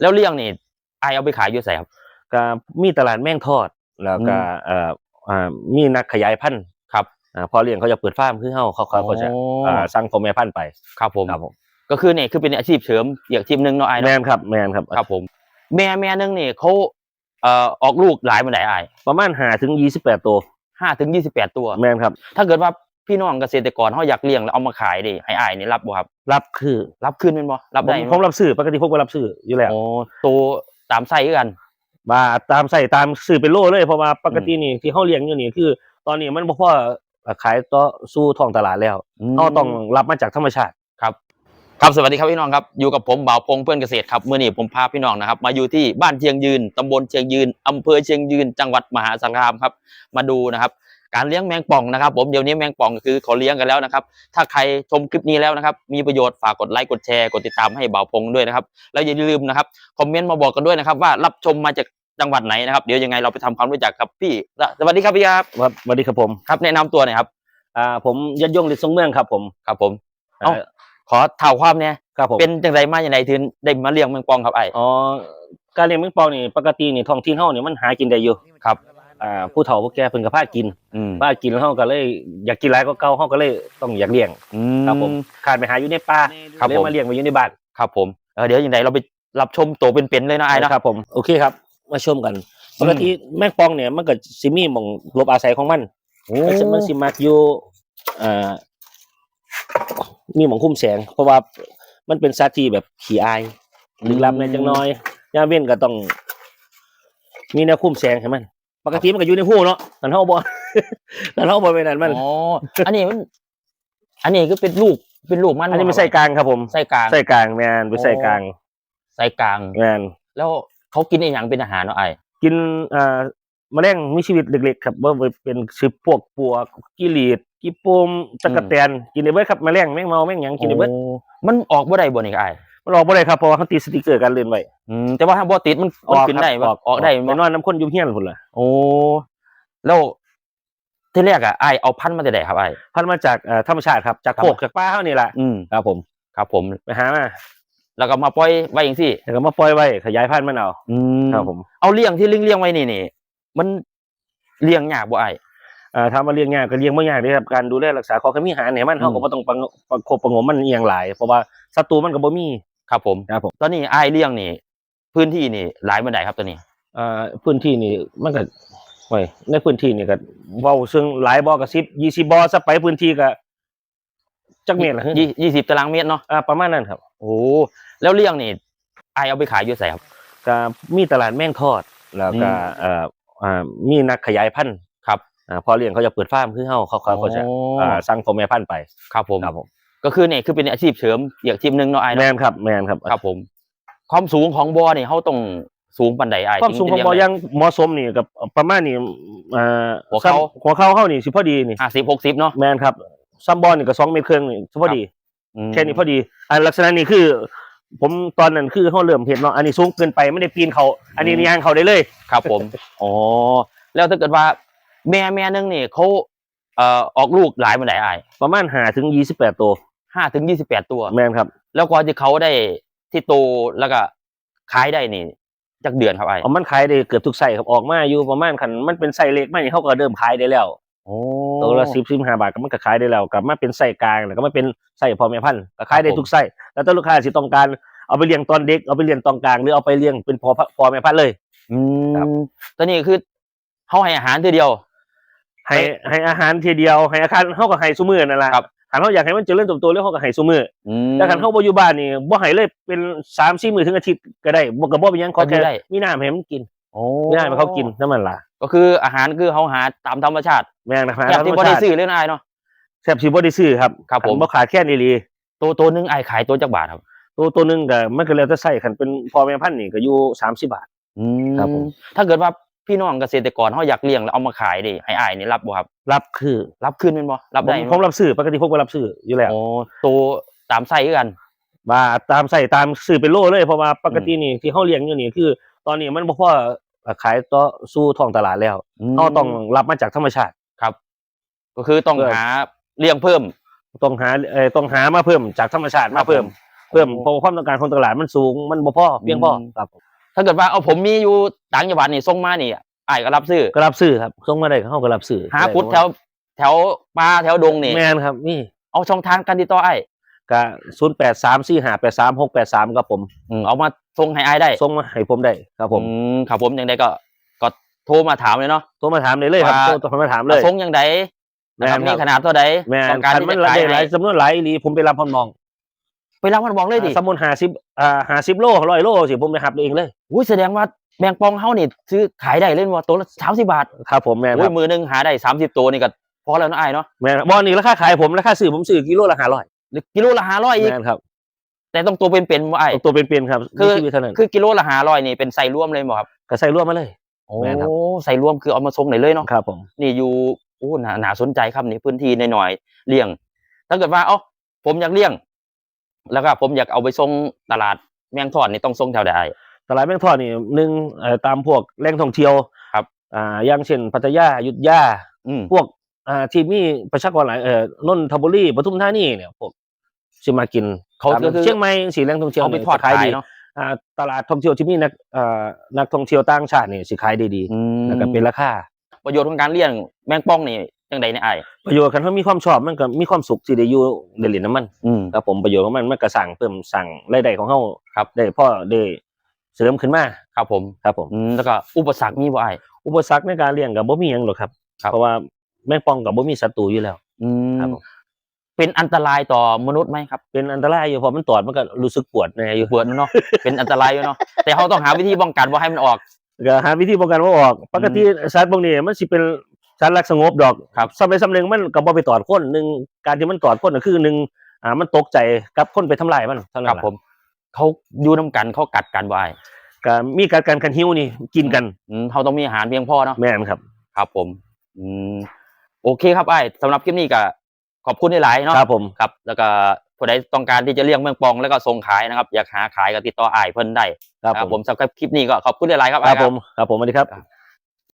แล้วเลี้ยงนี่ไอายเอาไปขายอยู่ไสครับก็มีตลาดแม่งทอด แล้วก็อืมเอ่ออ่ามีนักขยายพันธุ์ครับอ่าพอเลี้ยงเขาจะเปิดฟาร์มคือเฮาเขาเขาก็จะอ๋ออ่อ่าสั่งพ่อแม่พันธุ์ไปครับผมครับผมก็คือนี่คือเป็นอาชีพเสริมอีกอาชีพหนึงเนาะไอายแม่เนาะนครับแม่นครับครับผม แม่แม่หนึงนี่เขาเอ่อออกลูกหลายมันไดไอายประมาณ5ถึง28ตัวห้าถึงยี่สิบแปดตัว แม่นครับ ถ้าเกิดว่า พี่น้องเกษตรกรเขาอยากเลี้ยงแล้วเอามาขายดิให้อายนี่รับบ่ครับรับคือรับขึ้นเป็นบ่รับผมได้ผมรับซื้อปกติผมก็รับซื้ออยู่แล้วโอ้ตัวตามไส้คือกัน มาตามใส่ตามซื้อเป็นโลเลยเพราะว่าปกตินี่ที่เฮาเลี้ยงอยู่นี่คือ ตอนนี้มันบ่พอขายต่อสู่ท้องตลาดแล้วเฮาต้องรับมาจากธรรมชาติครับครับสวัสดีครับพี่น้องครับอยู่กับผมบ่าวพงษ์เพื่อนเกษตรครับเมื่อนี้ผมพาพี่น้องนะครับ มาอยู่ที่บ้านเชียงยืนตำบลเชียงยืนอำเภอเชียงยืน จังหวัดมหาสารคามครับ มาดูนะครับ การเลี้ยงแมงป่องนะครับ ผมเดี๋ยวนี้แมงป่องคือเขาเลี้ยงกันแล้วนะครับ ถ้าใครชมคลิปนี้แล้วนะครับ มีประโยชน์ฝากกดไลค์กดแชร์กดติดตามให้บ่าวพงษ์ด้วยนะครับ แล้วอย่าลืมนะครับคอมเมนต์มาบอกกันด้วยนะครับ ว่ารับชมมาจากจังหวัดไหนนะครับเดี๋ยวยังไงเราไปทำความรู้จักครับพี่สวัสดีครับพี่ครับครับสวัสดีครับผมครับแนะนำตัวหน่อยครับอ่าผมยัดยงฤทธิ์ทรงเมืองครับผมครับผมเอ้าอ่าขอเท่าความเนี่ยครับผมเป็นจังไรมาอย่างไรถึงได้มาเลี้ยงแมงป่องครับไอ้อ๋อการเลี้ยงแมงปองนี่ปกตินี่ท้องถิ่นเฮานี่มันหากินได้อยู่ครับ อ่าผู้เฒ่าผู้แก่เพิ่นก็พากินอืมพากินแล้วเฮาก็เลย อยากกินหลายกว่าเก่าเฮาก็เลยต้องอยากเลี้ยงอืครับผมขาดไปหาอยู่ในป่าครับเลยผม มาเลี้ยงไว้อยู่ในบ้านครับผมเออเดี๋ยวอย่างไรเราไปรับชมตัวเป็นๆเลยนะไอ้เนาะ ครับผมโอเคครับ มาชมกันปกติแมงปองเนี่ยมันก็สิมีหม่องหลบอาศัยของมันโอ้มันสิมันสิมักอยู่อ่ามีหม่องคุ้มแสง เพราะว่ามันเป็นสัตว์ที่แบบขี้อายลึกลับในจังน้อยยามเว้นก็ต้อง มีแนวคุ้มแสงให้มัน ปกติมันก็อยู่ในหูเนาะกันเฮาบ่กันเฮาบ่ไปนั่นมันอ๋ออันนี้มัน อันนี้ก็เป็นลูกเป็นลูกมันอันนี้มันใส่กลางครับผมไส้กลางใส่กลางแม่นเป็นใส่กลางไส้กลางแม่นแล้วเขากินอหย่างเป็นอาหารเนาะไอ้กินอ่าแมลงมีชีวิตเล็กๆครับว่าเป็นสืบพวกปวกกิลีดกิโปมตะกะแตนกินได้เบิดครับแมลงแมงเมาแมงหยังกินได้เบิดโอ้มันออกบ่ได้บ่นี่ก็ไอ้ มันออกบ่ได้ครับเพราะว่าเขาติดสติกเกอร์การเล่นไว้อืมแต่ว่าถ้าบ่ติดมันมันกินได้คบ่รับออกได้ไปบ่นอนน้ำข้นอยุ่งเฮี้ยนพุ่นล่ะโอ้แล้วที่แรกอะไอ้เอาพันธุ์มาแต่ไหนครับไอ้พันมาจากเอ่อธรรมชาติครับจากครับโคกจากป่าเฮานี่แหละอืมครับผม ครับผมไปหามาแล้วก็มาปล่อยไว้อย่างที่แล้วก็มาปล่อยไว้ขยายพันธุ์มันเอาอืมครับผมเอาเลี้ยงที่เลี้ยงเลี้ยงไว้นี่นี่มันเลี้ยงยากบ่ไอ้เอ่อถ้ามาเลี้ยงยากก็เลี้ยงบ่ยากเด้ครับการดูแลรักษาขอขมีอาหารให้มันเฮาก็อืมบ่ต้องประงประคบประหงมมันอีหยังหลายเพราะว่าศัตรูมันก็บ่มี ครับผมครับผม ตอนนี้ไอ้ายเลี้ยงนี่ พื้นที่นี่หลายบันไดครับตอนนี้เอ่อพื้นที่นี่มันก็ไว้ในพื้นที่นี่ก็เว้าซึ่งหลายบ่อก็10 20บ่อซะไปพื้นที่ก็จักเมตรละยี่ยี่สิบตารางเมตรเนาะอ่าประมาณนั้นครับโอ้แล้วเลี้ยงนี่ไอ้ายเอาไปขายอยู่ไสครับ ก็มีตลาดแม่งทอด แล้วก็อืม เอ่ออ่ามีนักขยายพันธุ์ครับอ่าพอเลี้ยงเขาจะเปิดฟาร์มคือเฮาเขาเขาเขาจะโอ้อ่าสั่งพ่อแม่พันธุ์ไปครับผม ครับผม ก็คือนี่คือเป็นอาชีพเสริมอีกอาชีพหนึ่งเนาะไอ้ายแม่เนาะนครับแม่นครับครับผม ความสูงของบ่อนี่เขาต้องสูงปันใดไอ้ายความสูงของบ่อยังเหมาะสมนี่กับประมาณนี่อ่าหัวเข่าซ้ำหัวเข่าเฮานี่สิพอดีนี่ ห้าสิบหกสิบเนาะแม่นครับซัมบอลนี่ก็2เมตรครึ่งนี่สิพอดีอืมแค่นี้พอดีอันลักษณะนี้คือ ผมตอนนั้นคือเขาเริ่มเห็นเนาะอันนี้สูงเกินไปไม่ได้ปีนเขา อันนี้ย่างเขาได้เลย ครับผม อ๋อ แล้วถ้าเกิดว่าแม่แม่หนึงนี่เขาเอ่อออกลูกหลายมันไดไอ้ายประมาณหาถึงยี่สิบแปดตัว ห้าถึงยี่สิบแปดตัว แม่นครับแล้วกว่าที่เขาได้ที่โตแล้วก็ขายได้นี่จักเดือนครับไอ้ายเอามันขายได้เกือบทุกไส้ครับออกมาอยู่ประมาณคันมันเป็นไส้เล็กมากนี่เขาก็เริ่มขายได้แล้วโอ้ตัวละสิบสิบห้าบาทก็มันก็ขายได้แล้วกลับมาเป็นไส้กลางแล้วก็มาเป็นไส้พอแม่พันธุ์ก็ขายได้ทุกไส้แล้วถ้าลูกค้าสิต้องการเอาไปเลี้ยงตอนเด็กเอาไปเลี้ยงตอนกลางหรือเอาไปเลี้ยงเป็นพอพอแม่พันธุ์เลยอืครับมตอนนี้คือเขาให้อาหารทีเดียวให้ให้อาหารทีเดียวให้อาหารเขาก็ให้ซุมือนั่นแหละครับ คันเขาอยากให้มันเจริญเติบโตแล้วเขาก็ให้ซุมืออืมแต่คันเขาบ่อยู่บ้านนี่บ่ให้เลยเป็นสามสี่มื้อถึงอาทิตย์ก็ได้บ่ก็บ่เป็นหยังขอก็แค่ได้มีน้ำให้มันกินโอ้มีน้ำให้เขากินนั่นมันล่ะก็คืออาหารคือเขาหาตามธรรมชาติแม่งนะครับแบบที่บ่ได้ซื้อเลยนะไอ้ายเนาะแซ่บสิบ่ได้ซื้อครับครับผมคันบ่ขาดแค่นี้ลีตัวตัวหนึงไอ้ายขายตัวจักบาทครับ ตัวตัวหนึงก็มันก็แล้วแต่ไส้คันเป็นพ่อแม่พันธุ์นี่ก็อยู่30บาทอืมครับผมถ้าเกิดว่า พี่น้องเกษตรกรเขาอยากเลี้ยงแล้วเอามาขายดิให้อ้ายนี่รับบ่ครับรับคือรับขึ้นเป็นบ่รับผมได้ผมรับซื้อปกติผมก็รับซื้ออยู่แล้วโอ้ตัวตามไส้คือกันว่าตามไส้ตามซื้อเป็นโลเลยเพราะว่าปกตินี่ที่เฮาเลี้ยงอยู่นี่คือ ตอนนี้มันบ่พอขายต่อสู่ท้องตลาดแล้วเฮาต้องรับมาจากธรรมชาติครับ ก็คือต้องเพื่อหาเลี้ยงเพิ่ม ต้องหาเอ่อต้องหามาเพิ่มจากธรรมชาติมาเพิ่มครับผมพิ่มเพราะว่าความต้องการของตลาดมันสูงมันบ่พอเพียงพออืมครับผม ถ้าเกิดว่าเอาผมมีอยู่ต่างจังหวัดนี่ส่งมานี่ไอ้ายก็รับซื้อ ก็รับซื้อครับส่งมาได้ก็เข้าก็รับซื้อหาพุทธแถวแถวป่าแถวดงนี่แมนครับนี่เอาช่องทางการติดต่อไอ้ายก็ศูนย์แปดสามสี่ห้าแปดสามหกแปดสามครับผมอืมเอามาส่งให้ไอ้ายได้ส่งมาให้ผมได้ครับผมอืมครับผมยังไงก็ก็โทรมาถามเลยเนาะ โทรมาถามได้เลยครับว่า โทรโทรมาถามเลยส่งยังไงนะครับแม่นครับมีขนาดเท่าใดแม่ต้องการคันที่มันจะละขายได้หลายให้จำนวนหลายอีหลีผมไปรับพร้อมน้อง ไปรับมันบอกเลยดิสมุนหาสิบอ่าหาสิบโลร้อยโลสิผมไปหับเองเลยอุ้ยแสดงว่าแมงปองเฮานี่ซื้อขายได้เล่นว่าตัวละสามสิบาทครับผมแม่นคอุ้รัยบมือหนึงหาได้สามสิบตัวนี่ก็พอแล้วเนาะไอ้ายเนาะแม่นบอลนี่ราคาขายผมราคาซื้อผมซื้อกิโลละห้าร้อยหรือกิโลละห้าร้อยอีกแม่นครับ แต่ต้องตัวเป็นๆว่าไอ้ายตัวเป็นๆครับ คือมีชีวิตเท่านั้นคือกิโลละห้าร้อยนี่เป็นใส่ร่วมเลยบ่ครับก็ใส่ร่วมมาเลยโอ้แม่นครับใส่ร่วมคือเอามาส่งไหนเลยเนาะครับผมนี่อยู่โอ้น่าน่าสนใจครับนี่พื้นที่หน่อยๆเลี้ยง ถ้าเกิดว่าเอ้าผมอยากเลี้ยง แล้วก็ผมอยากเอาไปส่งตลาดแมงทอดนี่ต้องส่งแถวใดตลาดแมงทอดนี่หนึ่งเอ่อตามพวกแหล่งท่องเที่ยวครับอ่าอย่างเช่นพัทยาอยุทธยาอืมพวกอ่าที่มีประชากรหลายเอ่อนนทบุรีปทุมธานีเนี่ยพวกสิมากินเขาตามก็คือเชียงใหม่สีแหล่งท่องเที่ยวเอาไปนี่ทอดสิขายดีเนาะอ่าตลาดท่องเที่ยวที่มีนักอ่านักท่องเที่ยวต่างชาตินี่สิขายได้ดีอืมแล้วก็เป็นราคาประโยชน์ของการเลี้ยงแมงป่องนี่ จังใดในไอ้ายประโยชน์กันเพราะมีความชอบมันก็มีความสุขที่ได้อยู่เดลินน้ำมันอืม ครับผมประโยชน์ของมันมันก็สั่งเพิ่มสั่งรายได้ของเฮาครับ ได้พ่อได้เสริมขึ้นมาครับผมครับผม อืมแล้วก็อุปสรรคมีบ่ไอ้าย อุปสรรคในการเลี้ยงกับบ่มีหยังหรอกครับ ครับ เพราะว่าแมงป่องกับบ่มีศัตรูอยู่แล้ว อืมครับผม เป็นอันตรายต่อมนุษย์ไหมครับเป็นอันตรายอยู่เพราะมันตอดมันก็รู้สึกปวดแน่อยู่เปิดเนาะเป็นอันตรายอยู่เนาะแต่เขาต้องหาวิธีป้องกันว่าให้มันออก ก็หาวิธีป้องกันว่าออก ปกติสัตว์พวกนี้มันสิเป็น สัตว์รักสงบดอกครับสมัยสำเร็จมันก็บ่ไปตอดคนหนึ่งการที่มันตอดคนก็คือหนึ่งอ่ามันตกใจกับคนไปทำลายมันเท่านั้ครันบล่ะผม เขาอยู่น้กันเขากัดกันบ่ไอ้ายก็มีการการกันหิวนี่กินกันอืมเขาต้องมีอาหารเพียงพอเนาะแม่นครับ ครับผมอืมโอเคครับไอ้ายสำหรับคลิปนี้ก็ขอบคุณหลายๆเนาะ ครับผม ครับแล้วก็ผู้ใดต้องการที่จะเลี้ยงแมงปองแล้วก็ส่งขายนะครับ อยากหาขายก็ติดต่ออ้ายเพิ่นได้ครับครับผผมมสำหรับคลิปนี้ก็ขอบคุณหลายๆครับครัอ้าบยผม ครับผมสวัสดีครับ